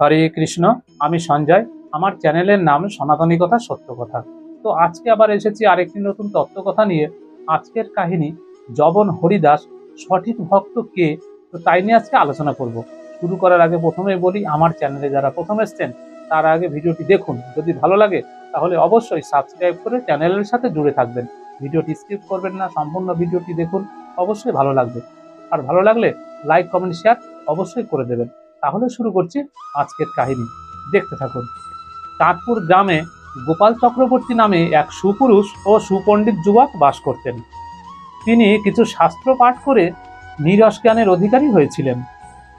হরে কৃষ্ণ, আমি সঞ্জয়। আমার চ্যানেলের নাম সনাতনী কথা, সত্য কথা। তো আজকে আবার এসেছি আরেকটি নতুন তত্ত্ব কথা নিয়ে। আজকের কাহিনী জবন হরিদাস, সঠিক ভক্ত কে? তো তাই নিয়ে আজকে আলোচনা করব। শুরু করার আগে প্রথমে বলি, আমার চ্যানেলে যারা প্রথম এসছেন, তার আগে ভিডিওটি দেখুন। যদি ভালো লাগে, তাহলে অবশ্যই সাবস্ক্রাইব করে চ্যানেলের সাথে জুড়ে থাকবেন। ভিডিওটি স্কিপ করবেন না, সম্পূর্ণ ভিডিওটি দেখুন, অবশ্যই ভালো লাগবে। আর ভালো লাগলে লাইক, কমেন্ট, শেয়ার অবশ্যই করে দেবেন। তাহলে শুরু করছি আজকের কাহিনী। দেখতে থাকুন। চাঁদপুর গ্রামে গোপাল চক্রবর্তী নামে এক সুপুরুষ ও সুপণ্ডিত যুবক বাস করতেন। তিনি কিছু শাস্ত্র পাঠ করে নিরস জ্ঞানের অধিকারী হয়েছিলেন।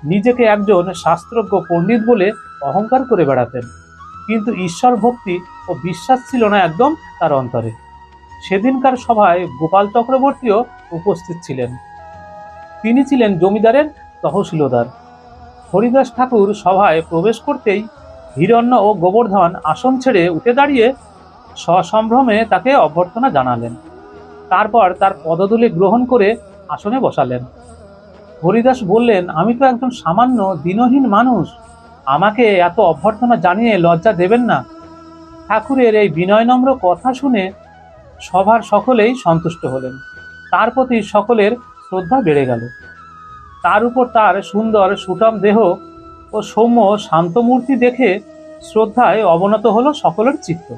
নিজেকে একজন শাস্ত্রজ্ঞ পণ্ডিত বলে অহংকার করে বেড়াতেন। কিন্তু ঈশ্বর ভক্তি ও বিশ্বাস ছিল না একদম তার অন্তরে। সেদিনকার সভায় গোপাল চক্রবর্তীও উপস্থিত ছিলেন। তিনি ছিলেন জমিদারের তহসিলদার। হরিদাস ঠাকুর সভায় প্রবেশ করতেই হিরণ্য ও গোবর্ধন আসন ছেড়ে উঠে দাঁড়িয়ে সসম্ভ্রমে তাকে অভ্যর্থনা জানালেন। তারপর তার পদধূলি গ্রহণ করে আসনে বসালেন। হরিদাস বললেন, আমি তো একজন সামান্য দিনহীন মানুষ। আমাকে এত অভ্যর্থনা জানিয়ে লজ্জা দেবেন না। ঠাকুরের এই বিনয়নম্র কথা শুনে সভার সকলেই সন্তুষ্ট হলেন। তার প্রতি সকলের শ্রদ্ধা বেড়ে গেল। তার উপর তার সুন্দর সুঠাম দেহ ও সৌম্য শান্তমূর্তি দেখে শ্রদ্ধায় অবনত হলো সকলের চিত্ত।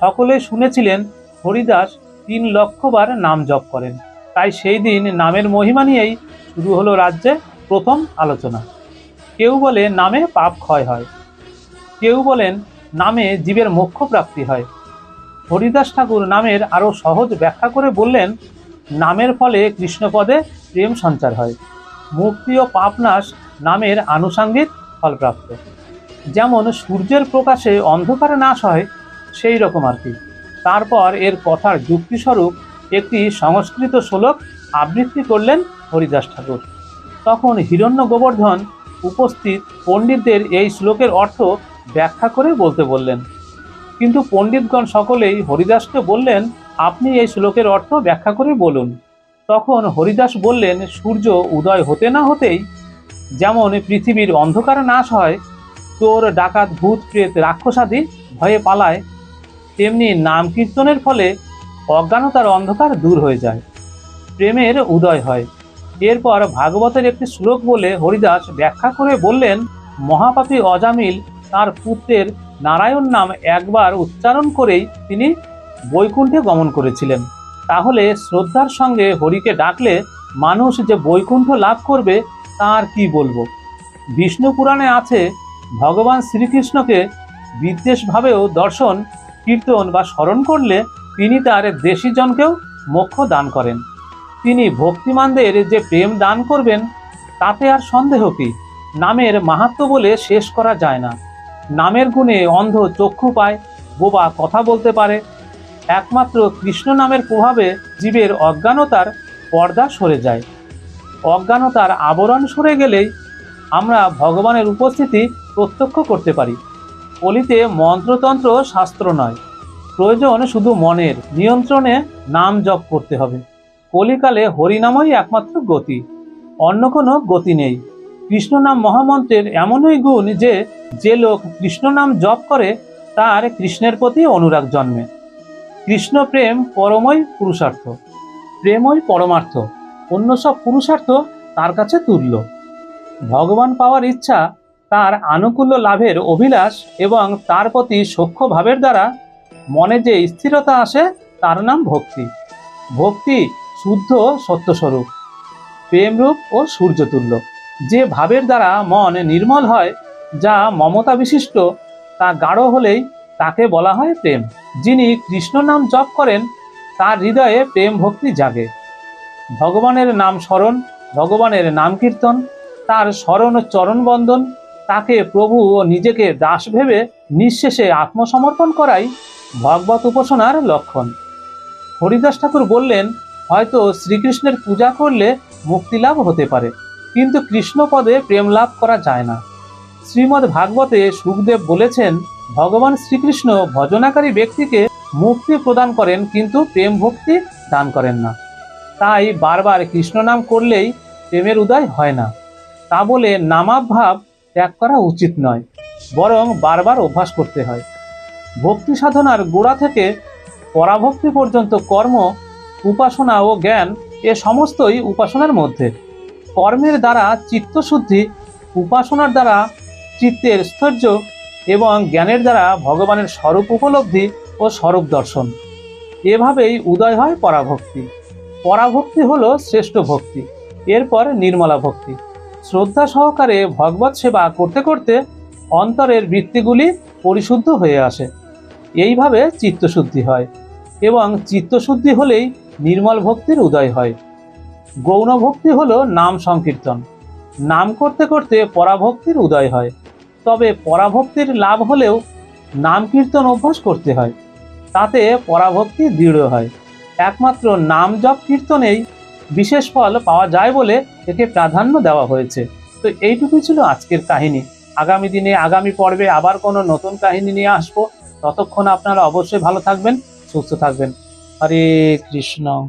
সকলে শুনেছিলেন হরিদাস তিন লক্ষবার নাম জপ করেন। তাই সেই দিন নামের মহিমা নিয়েই শুরু হলো রাজ্যে প্রথম আলোচনা। কেউ বলে নামে পাপ ক্ষয় হয়। কেউ বলেন নামে জীবের মোক্ষ প্রাপ্তি হয়। হরিদাস ঠাকুর নামের আরও সহজ ব্যাখ্যা করে বললেন, নামের ফলে কৃষ্ণপদে প্রেম সঞ্চার হয়। মুক্তি ও পাপনাশ নামের আনুষাঙ্গিক ফলপ্রাপ্ত। যেমন সূর্যের প্রকাশে অন্ধকারে নাশ হয়, সেই রকম আর কি। তারপর এর কথার যুক্তিস্বরূপ একটি সংস্কৃত শ্লোক আবৃত্তি করলেন হরিদাস ঠাকুর। তখন হিরণ্য গোবর্ধন উপস্থিত পণ্ডিতদের এই শ্লোকের অর্থ ব্যাখ্যা করে বলতে বললেন। কিন্তু পণ্ডিতগণ সকলেই হরিদাসকে বললেন, আপনি এই শ্লোকের অর্থ ব্যাখ্যা করে বলুন। তখন হরিদাস বললেন, সূর্য উদয় হতে না হতেই যেমন পৃথিবীর অন্ধকার নাশ হয়, তোর ডাকাত ভূত প্রেত রাক্ষসাদি ভয়ে পালায়, তেমনি নাম কীর্তনের ফলে অজ্ঞানতার অন্ধকার দূর হয়ে যায়, প্রেমের উদয় হয়। এরপর ভাগবতের একটি শ্লোক বলে হরিদাস ব্যাখ্যা করে বললেন, মহাপাপী অজামিল তার পুত্রের নারায়ণ নাম একবার উচ্চারণ করেই তিনি বৈকুণ্ঠে গমন করেছিলেন। তাহলে শ্রদ্ধার সঙ্গে হরিকে ডাকলে মানুষ যে বৈকুণ্ঠ লাভ করবে, তার কি বলব? বিষ্ণু পুরাণে আছে, ভগবান শ্রীকৃষ্ণকে বিদ্বেষভাবেও দর্শন, কীর্তন বা স্মরণ করলে তিনি তার দেশীজনকেও মোক্ষ দান করেন। তিনি ভক্তিমানদের যে প্রেম দান করবেন, তাতে আর সন্দেহ কি? নামের মাহাত্ম বলে শেষ করা যায় না। নামের গুণে অন্ধ চক্ষু পায়, বোবা কথা বলতে পারে একমাত্র কৃষ্ণ নামের প্রভাবে জীবের অজ্ঞানতার পর্দা সরে যায়। অজ্ঞানতার আবরণ সরে গেলেই আমরা ভগবানের উপস্থিতি প্রত্যক্ষ করতে পারি। কলিতে মন্ত্রতন্ত্র শাস্ত্র নয়। প্রয়োজন শুধু মনের নিয়ন্ত্রণে নাম জপ করতে হবে। কলিকালে হরিনামই একমাত্র গতি। অন্য কোনো গতি নেই। কৃষ্ণনাম মহামন্ত্রের এমনই গুণ যে যে লোক কৃষ্ণনাম জপ করে, তার কৃষ্ণের প্রতি অনুরাগ জন্মে। কৃষ্ণ প্রেম পরমই পুরুষার্থ। প্রেমই পরমার্থ। অন্য সব পুরুষার্থ তার কাছে তুল্য। ভগবান পাওয়ার ইচ্ছা, তার আনুকূল্য লাভের অভিলাষ এবং তার প্রতি সখ্য ভাবের দ্বারা মনে যে স্থিরতা আসে, তার নাম ভক্তি। ভক্তি শুদ্ধ সত্যস্বরূপ। প্রেমরূপ ও সূর্যতুল্য। যে ভাবের দ্বারা মন নির্মল হয়, যা মমতা বিশিষ্ট, তা গাঢ় হলেই তাকে বলা হয় প্রেম। যিনি কৃষ্ণ নাম জপ করেন, তার হৃদয়ে প্রেম ভক্তি জাগে। ভগবানের নাম স্মরণ, ভগবানের নাম কীর্তন, তার স্মরণ ও চরণ বন্দন, তাকে প্রভু ও নিজেকে দাস ভেবে নিঃশেষে আত্মসমর্পণ করাই ভগবত উপাসনার লক্ষণ। হরিদাস ঠাকুর বললেন, হয়তো শ্রীকৃষ্ণের পূজা করলে মুক্তি লাভ হতে পারে, কিন্তু কৃষ্ণ পদে প্রেম লাভ করা যায় না। শ্রীমদ্ ভাগবতে সুখদেব বলেছেন ভগবান শ্রীকৃষ্ণ ভজনাকারী ব্যক্তিকে মুক্তি প্রদান করেন, কিন্তু প্রেম ভক্তি দান করেন না। তাই বারবার কৃষ্ণ নাম করলেই প্রেমের উদয় হয় না। তা বলে নামাভাব ত্যাগ করা উচিত নয়, বরং বারবার অভ্যাস করতে হয়। ভক্তি সাধনার গোড়া থেকে পরাভক্তি পর্যন্ত কর্ম, উপাসনা ও জ্ঞান এ সমস্তই উপাসনার মধ্যে। কর্মের দ্বারা চিত্তশুদ্ধি, উপাসনার দ্বারা চিত্তের স্থৈর্য এবং জ্ঞানের দ্বারা ভগবানের স্বরূপ উপলব্ধি ও স্বরূপ দর্শন। এভাবেই উদয় হয় পরাভক্তি। পরাভক্তি হলো শ্রেষ্ঠ ভক্তি, এরপর নির্মলা ভক্তি। শ্রদ্ধা সহকারে ভগবত সেবা করতে করতে অন্তরের বৃত্তিগুলি পরিশুদ্ধ হয়ে আসে। এইভাবে চিত্তশুদ্ধি হয় এবং চিত্তশুদ্ধি হলেই নির্মল ভক্তির উদয় হয়। গৌণ ভক্তি হলো নাম সংকীর্তন। নাম করতে করতে পরাভক্তির উদয় হয়। তবে পরাভক্তির লাভ হলেও নাম কীর্তন অভ্যাস করতে হয়। তাতে পরাভক্তি দৃঢ় হয়। একমাত্র নাম জপ কীর্তনেই বিশেষ ফল পাওয়া যায় বলে একে প্রাধান্য দেওয়া হয়েছে। তো এইটুকুই ছিল আজকের কাহিনী। আগামী দিনে, আগামী পর্বে আবার কোনো নতুন কাহিনী নিয়ে আসব। ততক্ষণ আপনারা অবশ্যই ভালো থাকবেন, সুস্থ থাকবেন। হরে কৃষ্ণ।